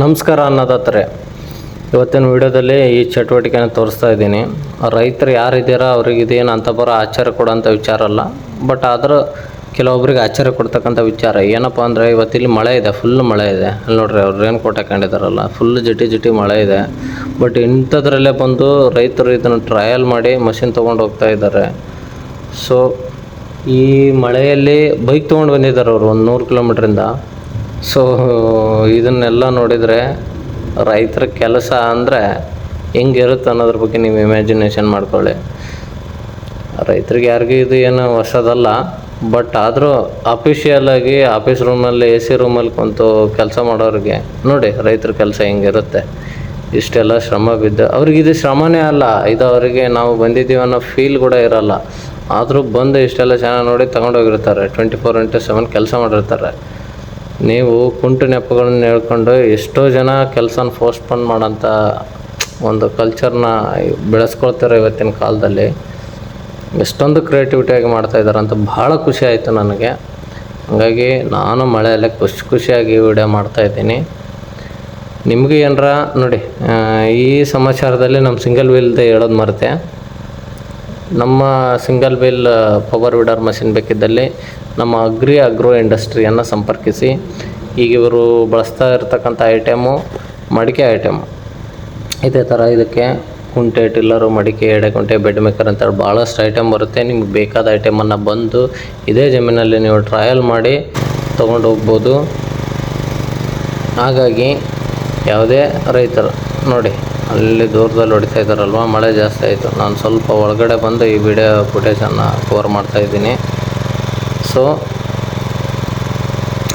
ನಮಸ್ಕಾರ ಅನ್ನದಾತ್ರೆ. ಇವತ್ತಿನ ವಿಡಿಯೋದಲ್ಲಿ ಈ ಚಟುವಟಿಕೆನ ತೋರಿಸ್ತಾ ಇದ್ದೀನಿ. ರೈತರು ಯಾರಿದ್ದೀರಾ ಅವ್ರಿಗೆ ಇದೇನು ಅಂತ ಬರೋ ಆಶ್ಚರ್ಯ ಕೊಡೋಂಥ ವಿಚಾರ ಅಲ್ಲ. ಬಟ್ ಆದರೂ ಕೆಲವೊಬ್ರಿಗೆ ಆಶ್ಚರ್ಯ ಕೊಡ್ತಕ್ಕಂಥ ವಿಚಾರ. ಏನಪ್ಪ ಅಂದರೆ ಇವತ್ತಿಲ್ಲಿ ಮಳೆ ಇದೆ ಫುಲ್ ಮಳೆ ಇದೆ. ಅಲ್ಲಿ ನೋಡ್ರಿ ಅವ್ರು ರೇನ್ ಕೋಟ್ ಹಾಕೊಂಡಿದಾರಲ್ಲ ಫುಲ್ ಜಿಟಿ ಜಿಟಿ ಮಳೆ ಇದೆ. ಬಟ್ ಇಂಥದ್ರಲ್ಲೇ ಬಂದು ರೈತರು ಇದನ್ನು ಟ್ರಯಲ್ ಮಾಡಿ ಮಷಿನ್ ತೊಗೊಂಡು ಹೋಗ್ತಾ ಇದ್ದಾರೆ. ಸೊ ಈ ಮಳೆಯಲ್ಲಿ ಬೈಕ್ ತೊಗೊಂಡು ಬಂದಿದ್ದಾರೆ ಅವರು ಒಂದು ನೂರು ಕಿಲೋಮೀಟ್ರಿಂದ ಸೊ ಇದನ್ನೆಲ್ಲ ನೋಡಿದರೆ ರೈತರ ಕೆಲಸ ಅಂದರೆ ಹೆಂಗಿರುತ್ತೆ ಅನ್ನೋದ್ರ ಬಗ್ಗೆ ನೀವು ಇಮ್ಯಾಜಿನೇಷನ್ ಮಾಡ್ಕೊಳ್ಳಿ. ರೈತರಿಗೆ ಯಾರಿಗೂ ಇದು ಏನು ಹೊಸದಲ್ಲ ಬಟ್ ಆದರೂ ಅಫಿಷಿಯಲ್ ಆಗಿ ಆಫೀಸ್ ರೂಮಲ್ಲಿ ಎ ಸಿ ರೂಮಲ್ಲಿ ಕುಂತು ಕೆಲಸ ಮಾಡೋರಿಗೆ ನೋಡಿ ರೈತರ ಕೆಲಸ ಹೆಂಗಿರುತ್ತೆ ಇಷ್ಟೆಲ್ಲ ಶ್ರಮ ಬಿದ್ದು, ಅವ್ರಿಗೆ ಇದು ಶ್ರಮನೇ ಅಲ್ಲ, ಇದು ಅವರಿಗೆ ನಾವು ಬಂದಿದ್ದೀವಿ ಅನ್ನೋ ಫೀಲ್ ಕೂಡ ಇರಲ್ಲ. ಆದರೂ ಬಂದು ಇಷ್ಟೆಲ್ಲ ಚೆನ್ನಾಗಿ ನೋಡಿ ತಗೊಂಡೋಗಿರ್ತಾರೆ ಟ್ವೆಂಟಿ ಫೋರ್ ಇಂಟು ಸೆವೆನ್ ಕೆಲಸ ಮಾಡಿರ್ತಾರೆ. ನೀವು ಕುಂಟು ನೆಪಗಳನ್ನ ಹೇಳ್ಕೊಂಡು ಎಷ್ಟೋ ಜನ ಕೆಲಸನ ಪೋಸ್ಟ್ಪೋನ್ ಮಾಡೋಂಥ ಒಂದು ಕಲ್ಚರ್ನ ಬೆಳೆಸ್ಕೊಳ್ತಾರೆ ಇವತ್ತಿನ ಕಾಲದಲ್ಲಿ. ಎಷ್ಟೊಂದು ಕ್ರಿಯೇಟಿವಿಟಿಯಾಗಿ ಮಾಡ್ತಾ ಇದ್ದಾರೆ ಅಂತ ಭಾಳ ಖುಷಿ ಆಯಿತು ನನಗೆ. ಹಾಗಾಗಿ ನಾನು ಮಳೆಯಲ್ಲೇ ಖುಷಿ ಖುಷಿಯಾಗಿ ವಿಡಿಯೋ ಮಾಡ್ತಾಯಿದ್ದೀನಿ ನಿಮಗೆ ಏನರ ನೋಡಿ ಈ ಸಮಾಚಾರದಲ್ಲಿ ನಮ್ಮ ಸಿಂಗಲ್ ವೀಲ್ದೆ ಹೇಳೋದು ಮರೆತೆ. ನಮ್ಮ single wheel power weeder machine ಬೇಕಿದ್ದಲ್ಲಿ ನಮ್ಮ ಅಗ್ರಿ ಅಗ್ರೋ ಇಂಡಸ್ಟ್ರಿಯನ್ನು ಸಂಪರ್ಕಿಸಿ, ಈಗ ಇವರು ಬಳಸ್ತಾ ಇರ್ತಕ್ಕಂಥ ಐಟಮು ಮಡಿಕೆ ಐಟಮ್ ಇದೇ ಥರ ಇದಕ್ಕೆ ಕುಂಟೆ ಟಿಲ್ಲರು ಮಡಿಕೆ ಎಡೆಕುಂಟೆ ಬೆಡ್ ಮೇಕರ್ ಅಂತೇಳಿ ಭಾಳಷ್ಟು ಐಟಮ್ ಬರುತ್ತೆ. ನಿಮ್ಗೆ ಬೇಕಾದ ಐಟಮನ್ನು ಬಂದು ಇದೇ ಜಮೀನಲ್ಲಿ ನೀವು ಟ್ರಯಲ್ ಮಾಡಿ ತೊಗೊಂಡು ಹೋಗ್ಬೋದು. ಹಾಗಾಗಿ ಯಾವುದೇ ರೈತರು ನೋಡಿ. ಅಲ್ಲಿ ದೂರದಲ್ಲಿ ಹೊಡಿತಾ ಇದ್ದಾರಲ್ವ? ಮಳೆ ಜಾಸ್ತಿ ಆಯಿತು. ನಾನು ಸ್ವಲ್ಪ ಒಳಗಡೆ ಬಂದು ಈ ವಿಡಿಯೋ ಫುಟೇಜನ್ನು ಕವರ್ ಮಾಡ್ತಾ ಇದ್ದೀನಿ. ಸೊ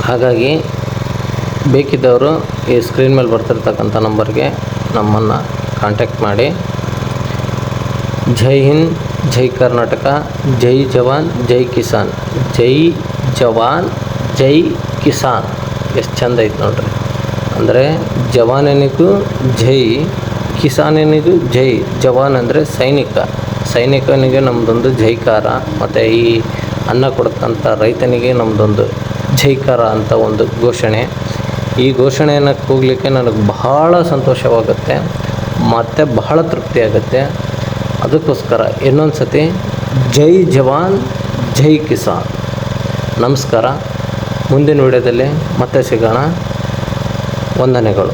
ಹಾಗಾಗಿ ಬೇಕಿದ್ದವರು ಈ ಸ್ಕ್ರೀನ್ ಮೇಲೆ ಬರ್ತಿರ್ತಕ್ಕಂಥ ನಂಬರ್ಗೆ ನಮ್ಮನ್ನು ಕಾಂಟ್ಯಾಕ್ಟ್ ಮಾಡಿ. ಜೈ ಹಿಂದ್, ಜೈ ಕರ್ನಾಟಕ, ಜೈ ಜವಾನ್, ಜೈ ಕಿಸಾನ್. ಜೈ ಜವಾನ್, ಜೈ ಕಿಸಾನ್. ಎಷ್ಟು ಚಂದ ಐತೆ ನೋಡ್ರಿ. ಅಂದರೆ ಜವಾನನಿಗೂ ಜೈ ಕಿಸಾನನಿಗೂ ಜೈ ಜವಾನ್ ಅಂದರೆ ಸೈನಿಕ. ಸೈನಿಕನಿಗೆ ನಮ್ಮದೊಂದು ಜೈಕಾರ, ಮತ್ತು ಈ ಅನ್ನ ಕೊಡ್ತಂಥ ರೈತನಿಗೆ ನಮ್ಮದೊಂದು ಜೈಕಾರ ಅಂತ ಒಂದು ಘೋಷಣೆ. ಈ ಘೋಷಣೆಯನ್ನು ಕೂಗಲಿಕ್ಕೆ ನನಗೆ ಬಹಳ ಸಂತೋಷವಾಗುತ್ತೆ, ಮತ್ತು ಬಹಳ ತೃಪ್ತಿ ಆಗುತ್ತೆ. ಅದಕ್ಕೋಸ್ಕರ ಇನ್ನೊಂದು ಸತಿ ಜೈ ಜವಾನ್, ಜೈ ಕಿಸಾನ್. ನಮಸ್ಕಾರ. ಮುಂದಿನ ವಿಡಿಯೋದಲ್ಲಿ ಮತ್ತೆ ಸಿಗೋಣ. ವಂದನೆಗಳು.